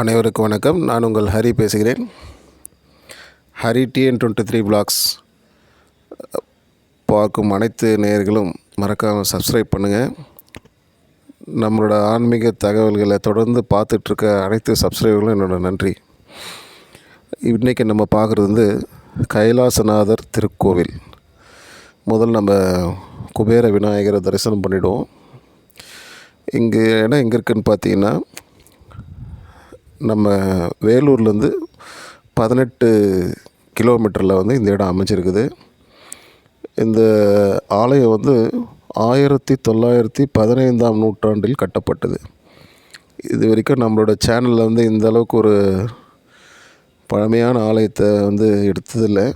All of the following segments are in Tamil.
அனைவருக்கும் வணக்கம். நான் உங்கள் ஹரி பேசுகிறேன். Hari TN twenty three blogs பார்க்கும் அனைத்து நேயர்களும் மறக்காமல் சப்ஸ்கிரைப் பண்ணுங்கள் நம்மளோட ஆன்மீக தகவல்களை தொடர்ந்து பார்த்துட்ருக்க அனைத்து சப்ஸ்கிரைபர்களும் என்னோட நன்றி. இன்றைக்கி நம்ம பார்க்குறது வந்து கைலாசநாதர் திருக்கோவில். முதல் நம்ம குபேர விநாயகரை தரிசனம் பண்ணிவிடுவோம் இங்கே இடம் எங்கே இருக்குதுன்னு பார்த்தீங்கன்னா நம்ம வேலூர்லேருந்து பதினெட்டு கிலோமீட்டரில் வந்து இந்த இடம் அமைஞ்சிருக்குது. இந்த ஆலயம் வந்து ஆயிரத்தி தொள்ளாயிரத்தி பதினைந்தாம் நூற்றாண்டில் கட்டப்பட்டது. இது வரைக்கும் நம்மளோட சேனலில் வந்து இந்த அளவுக்கு ஒரு பழமையான ஆலயத்தை வந்து எடுத்ததில்லை.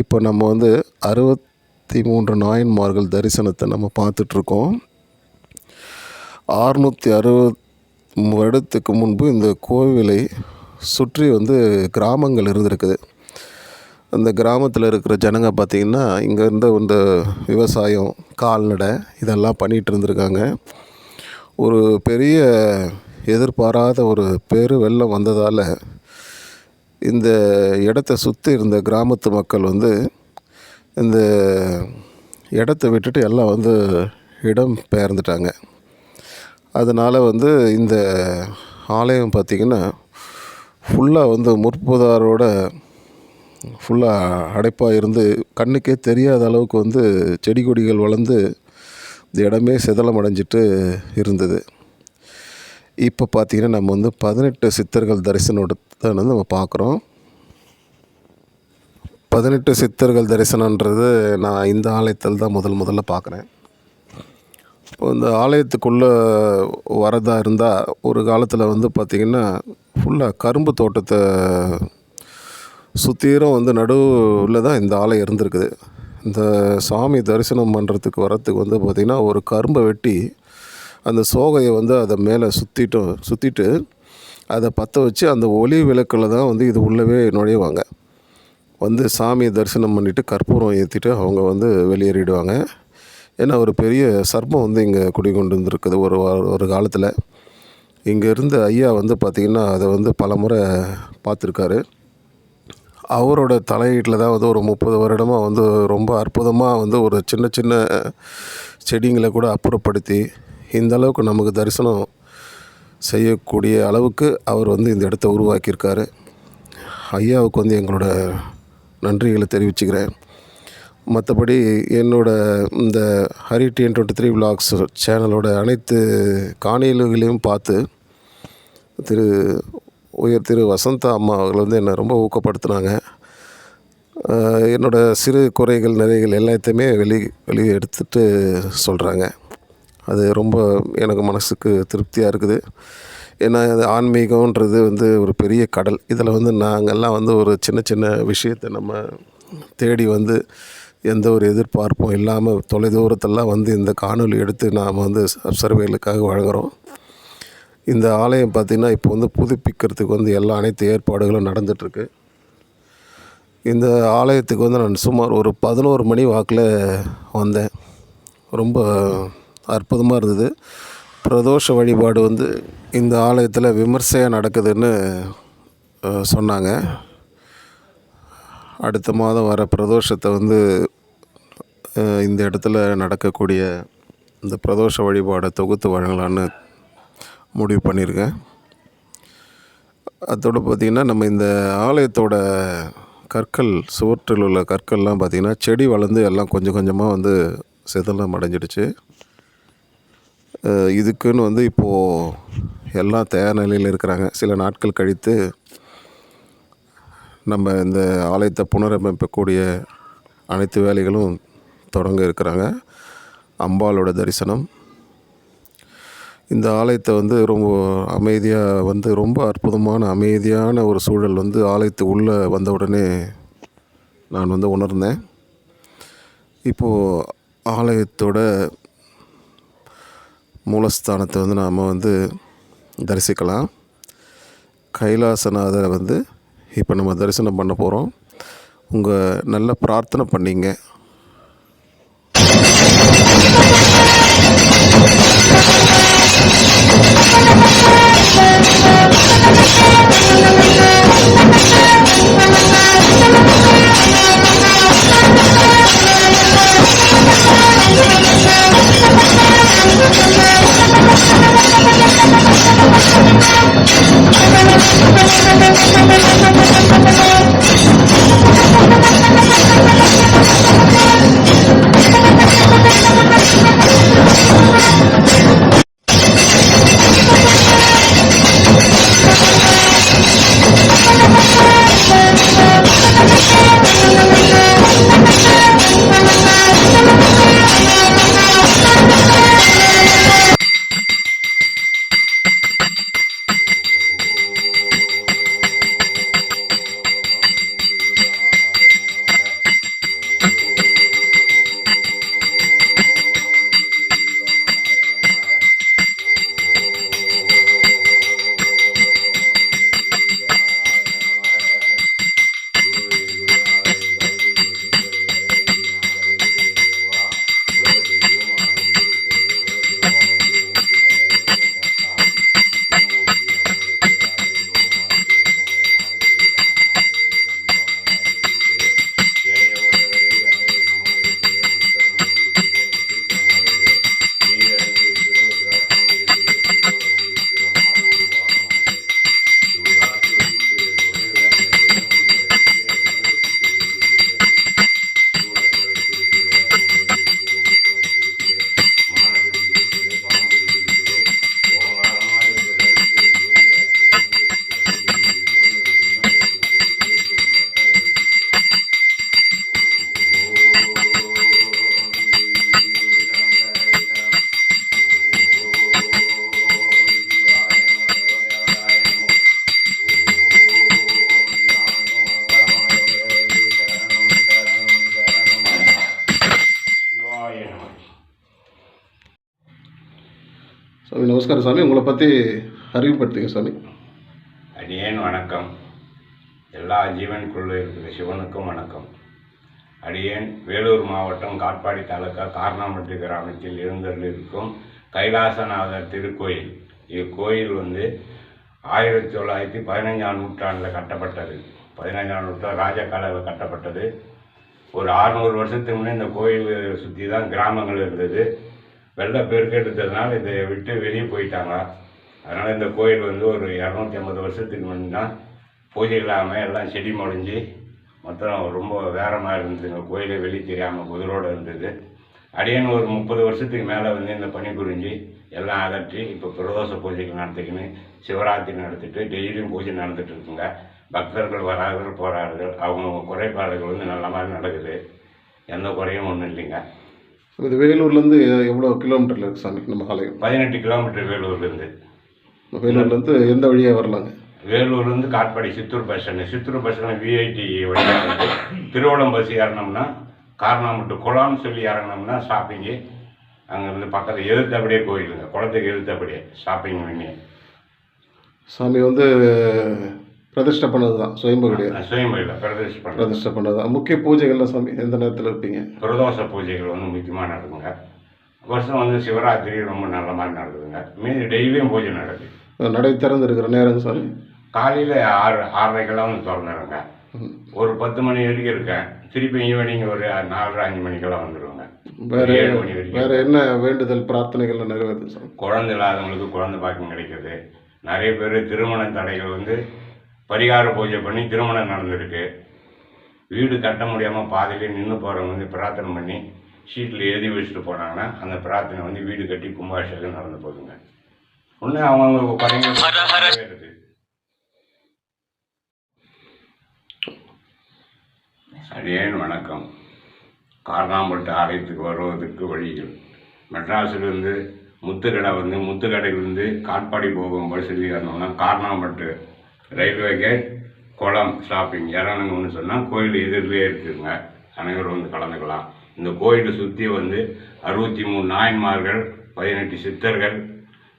இப்போ நம்ம வந்து அறுபத்தி மூன்று நாயன்மார்கள் தரிசனத்தை நம்ம பார்த்துட்ருக்கோம் அறுநூற்றி அறுபத் வருடத்துக்கு முன்பு இந்த கோவிலை சுற்றி வந்து கிராமங்கள் இருந்திருக்குது. அந்த கிராமத்தில் இருக்கிற ஜனங்க பார்த்திங்கன்னா இங்கே இருந்த இந்த விவசாயம் கால்நடை இதெல்லாம் பண்ணிகிட்டு இருந்திருக்காங்க. ஒரு பெரிய எதிர்பாராத ஒரு பெரு வெள்ளம் வந்ததால் இந்த இடத்த சுற்றி இருந்த கிராமத்து மக்கள் வந்து இந்த இடத்த விட்டுட்டு எல்லாம் வந்து இடம் பெயர்ந்துட்டாங்க. அதனால் வந்து இந்த ஆலயம் பார்த்திங்கன்னா ஃபுல்லாக வந்து முற்புதாரோட ஃபுல்லாக அடைப்பாக இருந்து கண்ணுக்கே தெரியாத அளவுக்கு வந்து செடி கொடிகள் வளர்ந்து இந்த இடமே சிதலம் அடைஞ்சிட்டு இருந்தது. இப்போ பார்த்திங்கன்னா நம்ம வந்து பதினெட்டு சித்தர்கள் தரிசனத்தை வந்து நம்ம பார்க்குறோம். பதினெட்டு சித்தர்கள் தரிசனன்றது நான் இந்த ஆலயத்தில் தான் முதல் முதல்ல பார்க்குறேன். இந்த ஆலயத்துக்குள்ளே வரதா இருந்தால் ஒரு காலத்தில் வந்து பார்த்திங்கன்னா ஃபுல்லாக கரும்பு தோட்டத்தை சுற்றிலும் வந்து நடுவில் தான் இந்த ஆலயம் இருந்திருக்குது. இந்த சாமி தரிசனம் பண்ணுறதுக்கு வரத்துக்கு வந்து பார்த்திங்கன்னா ஒரு கரும்பை வெட்டி அந்த சோகையை வந்து அதை மேலே சுற்றிட்டும் சுற்றிட்டு அதை பற்ற வச்சு அந்த ஒளி விளக்கில் தான் வந்து இது உள்ளவே நுழைவாங்க. வந்து சாமியை தரிசனம் பண்ணிவிட்டு கற்பூரம் ஏற்றிட்டு அவங்க வந்து வெளியேறிடுவாங்க. ஏன்னா ஒரு பெரிய சர்ப்பம் வந்து இங்கே குடிகொண்டு வந்திருக்குது ஒரு ஒரு காலத்தில். இங்கே இருந்த ஐயா வந்து பார்த்திங்கன்னா அதை வந்து பல முறை பார்த்துருக்காரு அவரோட தலையீட்டில் தான் வந்து ஒரு முப்பது வருடமாக வந்து ரொம்ப அற்புதமாக வந்து ஒரு சின்ன சின்ன செடிங்களை கூட அப்புறப்படுத்தி இந்த அளவுக்கு நமக்கு தரிசனம் செய்யக்கூடிய அளவுக்கு அவர் வந்து இந்த இடத்த உருவாக்கியிருக்காரு. ஐயாவுக்கு வந்து எங்களோட நன்றிகளை தெரிவிச்சுக்கிறேன். மற்றபடி என்னோடய இந்த Hari TN twenty three vlogs சேனலோட அனைத்து காணொலிகளையும் பார்த்து திரு உயர் திரு வசந்தா அம்மா அவர்கள் வந்து என்னை ரொம்ப ஊக்கப்படுத்தினாங்க. என்னோடய சிறு குறைகள் நிறைகள் எல்லாத்தையுமே வெளி வெளியே எடுத்துகிட்டு சொல்கிறாங்க அது ரொம்ப எனக்கு மனசுக்கு திருப்தியாக இருக்குது. ஏன்னா அது ஆன்மீகன்றது வந்து ஒரு பெரிய கடல். இதில் வந்து நாங்கள்லாம் வந்து ஒரு சின்ன சின்ன விஷயத்தை நம்ம தேடி வந்து எந்த ஒரு எதிர்பார்ப்பும் இல்லாமல் தொலைதூரத்தெல்லாம் வந்து இந்த காணொலி எடுத்து நாம் வந்து சர்வேலுக்காக வழங்குகிறோம் இந்த ஆலயம் பார்த்திங்கன்னா இப்போ வந்து புதுப்பிக்கிறதுக்கு வந்து எல்லா அனைத்து ஏற்பாடுகளும் நடந்துகிட்ருக்கு இந்த ஆலயத்துக்கு வந்து நான் சுமார் ஒரு பதினோரு மணி வாக்கில் வந்தேன். ரொம்ப அற்புதமாக இருந்தது. பிரதோஷ வழிபாடு வந்து இந்த ஆலயத்தில் விமர்சையாக நடக்குதுன்னு சொன்னாங்க. அடுத்த மாதம் வர பிரதோஷத்தை வந்து இந்த இடத்துல நடக்கக்கூடிய இந்த பிரதோஷ வழிபாடை தொகுத்து வழங்கலான்னு முடிவு பண்ணியிருக்கேன். அதோடு பார்த்திங்கன்னா நம்ம இந்த ஆலயத்தோட கற்கள் சுவற்றில் உள்ள கற்கள்லாம் பார்த்திங்கன்னா செடி வளர்ந்து எல்லாம் கொஞ்சம் கொஞ்சமாக வந்து சிதலம் அடைஞ்சிடுச்சு. இதுக்குன்னு வந்து இப்போது எல்லாம் தயார் நிலையில் இருக்கிறாங்க. சில நாட்கள் கழித்து நம்ம இந்த ஆலயத்தை புனரமைக்கக்கூடிய அனைத்து வேலைகளும் தொடங்க இருக்கிறாங்க. அம்பாலோட தரிசனம். இந்த ஆலயத்தை வந்து ரொம்ப அமைதியாக வந்து ரொம்ப அற்புதமான அமைதியான ஒரு சூழல் வந்து ஆலயத்து உள்ளே வந்த உடனே நான் வந்து உணர்ந்தேன். இப்போது ஆலயத்தோட மூலஸ்தானத்தை வந்து நாம் வந்து தரிசிக்கலாம். கைலாசநாதரை வந்து இப்போ நம்ம தரிசனம் பண்ண போகிறோம் உங்கள் நல்ல பிரார்த்தனை பண்ணிங்க Yeah. நமஸ்காரம் சாமி உங்களை பற்றி அறிவுப்படுத்துங்க சாமி. அடியேன் வணக்கம். எல்லா ஜீவனுக்குள்ளே இருக்கிற சிவனுக்கும் வணக்கம். அடியேன் வேலூர் மாவட்டம் காட்பாடி தாலுக்கா காரணாமட்டி கிராமத்தில் எழுந்தருளிருக்கும் கைலாசநாதர் திருக்கோயில். இக்கோயில் வந்து ஆயிரத்தி தொள்ளாயிரத்தி பதினஞ்சாம் நூற்றாண்டில் கட்டப்பட்டது. பதினஞ்சாம் நூற்றாண்டு ராஜ காலையில் கட்டப்பட்டது. ஒரு அறுநூறு வருஷத்துக்கு முன்னே இந்த கோயில் சுற்றி தான் கிராமங்கள் இருந்தது. வெள்ள பெருக்கெடுத்ததுனால இதை விட்டு வெளியே போயிட்டாங்க அதனால் இந்த கோயில் வந்து ஒரு இரநூத்தி ஐம்பது வருஷத்துக்கு முன்னாடி பூஜை இல்லாமல் எல்லாம் செடி முளைஞ்சி மொத்தம் ரொம்ப வேரமாக இருந்ததுங்க கோயிலே வெளியே தெரியாமல் குதிரோடு இருந்தது. அடியேன்னு ஒரு முப்பது வருஷத்துக்கு மேலே வந்து இந்த பனி புரிஞ்சு எல்லாம் அகற்றி இப்போ பிரதோஷ பூஜைகள் நடத்திக்கின்னு சிவராத்திரி நடத்திட்டு டெய்லியும் பூஜை நடந்துட்டு இருக்குங்க. பக்தர்கள் வரார்கள் போகிறார்கள் அவங்கவுங்க குறைபாடுகள் வந்து நல்ல மாதிரி நடக்குது. எந்த குறையும் ஒன்றும் இல்லைங்க. இது வேலூர்லேருந்து எவ்வளோ கிலோமீட்டரில் இருக்குது சாமி? நம்ம ஆலயம். பதினெட்டு கிலோமீட்டர் வேலூர்லேருந்து வேலூர்லேருந்து எந்த வழியாக வரலாங்க? வேலூர்லேருந்து Katpadi Chittoor bus stand. Chittoor bus stand VIT வழியாக திருவள்ளம் பஸ் ஏறினோம்னா காரணாமட்டு குளம்னு சொல்லி இறங்கினோம்னா ஷாப்பிங்கு அங்கேருந்து பக்கத்தில் எதிர்த்தபடியே கோயிலுங்க. குளத்துக்கு எதிர்த்தபடியே ஷாப்பிங் பண்ணி சாமி வந்து பிரதிஷ்டை பண்ணது தான் சுயம்பு கிடையாது பிரதேஷ் பண்ணுறது பிரதிஷ்டை பண்ணது தான் முக்கிய பூஜைகள்லாம் சாமி எந்த நேரத்தில் இருப்பீங்க? பிரதோஷ பூஜைகள் வந்து முக்கியமாக நடக்குங்க. வருஷம் வந்து சிவராத்திரி ரொம்ப நல்ல மாதிரி நடக்குதுங்க. மீதி டெய்லியும் பூஜை நடக்குது. நடை திறந்து இருக்கிற நேரம் சாமி? காலையில் ஆறு ஆறரைக்கெல்லாம் வந்து திறந்துடுங்க. ஒரு பத்து மணி வரைக்கும் இருக்கேன். திருப்பி ஈவினிங் ஒரு நாலரை அஞ்சு மணிக்கெல்லாம் வந்துடுவாங்க வேற ஏழு மணி வரைக்கும். வேற என்ன வேண்டுதல் பிரார்த்தனைகள் நிறைவேறுது சாமி? குழந்தை இல்லாதவங்களுக்கு குழந்தை பாக்கியம் கிடைக்குது. நிறைய பேர் திருமண தடைகள் வந்து பரிகார பூஜை பண்ணி திருமணம் நடந்திருக்கு. வீடு கட்ட முடியாமல் பாதியிலே நின்று போகிறவங்க வந்து பிரார்த்தனை பண்ணி ஷீட்டில் எழுதி வச்சுட்டு போனாங்கன்னா அந்த பிரார்த்தனை வந்து வீடு கட்டி கும்பாபிஷேகம் நடந்து போகுதுங்க. ஒன்று அவங்கவுங்க குறைங்க இருக்குது அடியேன் வணக்கம். காரணாம்பட்டு ஆலயத்துக்கு வருவதற்கு வழிகள். மெட்ராஸிலிருந்து முத்துக்கடை வந்து முத்துக்கடையிலிருந்து காட்பாடி போகும் பஸ்ஸில் ஏறணும்னா காரணாம்பட்டு ரயில்வே கேட் குளம் ஸ்டாப்பிங் இறங்கணும்னு சொன்னால் கோயில் எதிரிலே இருக்குதுங்க அனைவரும் வந்து கலந்துக்கலாம். இந்த கோயிலை சுற்றி வந்து அறுபத்தி மூணு நாயன்மார்கள் பதினெட்டு சித்தர்கள்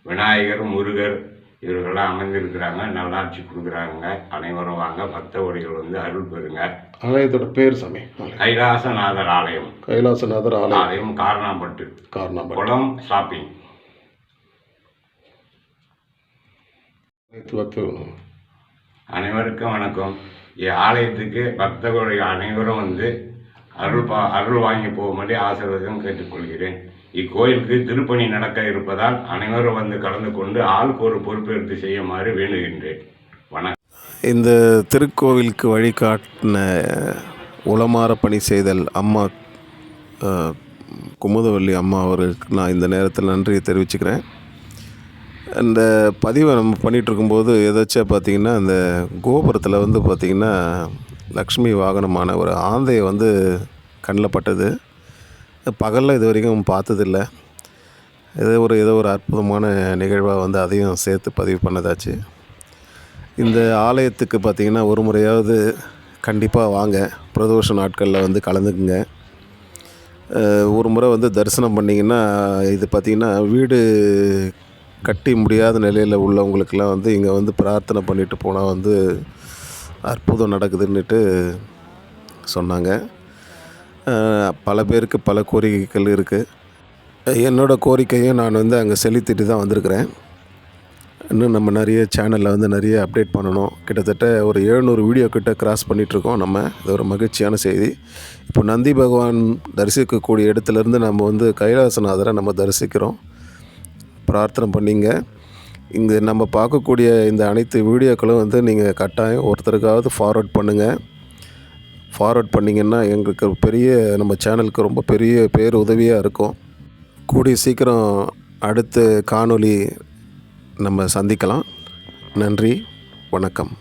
விநாயகர் முருகர் இவர்கள்லாம் அமைந்திருக்கிறாங்க நல்லாட்சி கொடுக்குறாங்க. அனைவரும் வாங்க பக்த ஒடிகள் வந்து அருள் பெறுங்க. ஆலயத்தோட பேர் சாமி. கைலாசநாதர் ஆலயம். கைலாசநாதர் ஆலயம். ஆலயம் காரணாம்பட்டு காரணம் குளம் ஷாப்பிங் அனைவருக்கும் வணக்கம். ஆலயத்துக்கு பக்தர்களுடைய அனைவரும் வந்து அருள் பா அருள் வாங்கி போகும்படி ஆசீர்வாதம் கேட்டுக்கொள்கிறேன். இக்கோயிலுக்கு திருப்பணி நடக்க இருப்பதால் அனைவரும் வந்து கலந்து கொண்டு ஆளுக்கு ஒரு பொறுப்பெடுத்து செய்யுமாறு வேண்டுகின்றேன். வணக்கம். இந்த திருக்கோவிலுக்கு வழிகாட்டின உளமாற பணி செய்தல் அம்மா குமுதவல்லி அம்மா அவருக்கு நான் இந்த நேரத்தில் நன்றியை தெரிவிச்சுக்கிறேன். இந்த பதிவை நம்ம பண்ணிகிட்ருக்கும்போது எதாச்சும் பார்த்திங்கன்னா அந்த கோபுரத்தில் வந்து பார்த்திங்கன்னா லக்ஷ்மி வாகனமான ஒரு ஆந்தையை வந்து கண்ணில் பட்டது. பகலில் இது வரைக்கும் பார்த்ததில்ல. ஏதோ ஒரு ஏதோ ஒரு அற்புதமான நிகழ்வாக வந்து அதையும் சேர்த்து பதிவு பண்ணதாச்சு. இந்த ஆலயத்துக்கு பார்த்தீங்கன்னா ஒரு முறையாவது கண்டிப்பாக வாங்க. பிரதோஷ நாட்களில் வந்து கலந்துக்குங்க. ஒரு முறை வந்து தரிசனம் பண்ணிங்கன்னா இது பார்த்திங்கன்னா வீடு கட்டி முடியாத நிலையில் உள்ளவங்களுக்கெல்லாம் வந்து இங்கே வந்து பிரார்த்தனை பண்ணிட்டு போனால் வந்து அற்புதம் நடக்குதுன்னுட்டு சொன்னாங்க. பல பேருக்கு பல கோரிக்கைகள் இருக்குது என்னோடய கோரிக்கையும் நான் வந்து அங்கே செலுத்திட்டு தான் வந்திருக்கிறேன். இன்னும் நம்ம நிறைய சேனலில் வந்து நிறைய அப்டேட் பண்ணணும். கிட்டத்தட்ட ஒரு எழுநூறு வீடியோ கிட்ட கிராஸ் பண்ணிகிட்ருக்கோம் நம்ம. இது ஒரு மகிழ்ச்சியான செய்தி. இப்போ நந்தி பகவான் தரிசிக்கக்கூடிய இடத்துலேருந்து நம்ம வந்து கைலாசநாதரை நம்ம தரிசிக்கிறோம். பிரார்த்தனை பண்ணிங்க. இங்கே நம்ம பார்க்கக்கூடிய இந்த அனைத்து வீடியோக்களும் வந்து நீங்கள் கட்டாயம் ஒருத்தருக்காவது ஃபார்வர்ட் பண்ணுங்கள் ஃபார்வர்ட் பண்ணிங்கன்னா எங்களுக்கு பெரிய நம்ம சேனலுக்கு ரொம்ப பெரிய பேர் உதவியாக இருக்கும். கூடிய சீக்கிரம் அடுத்த காணொளி நம்ம சந்திக்கலாம். நன்றி வணக்கம்.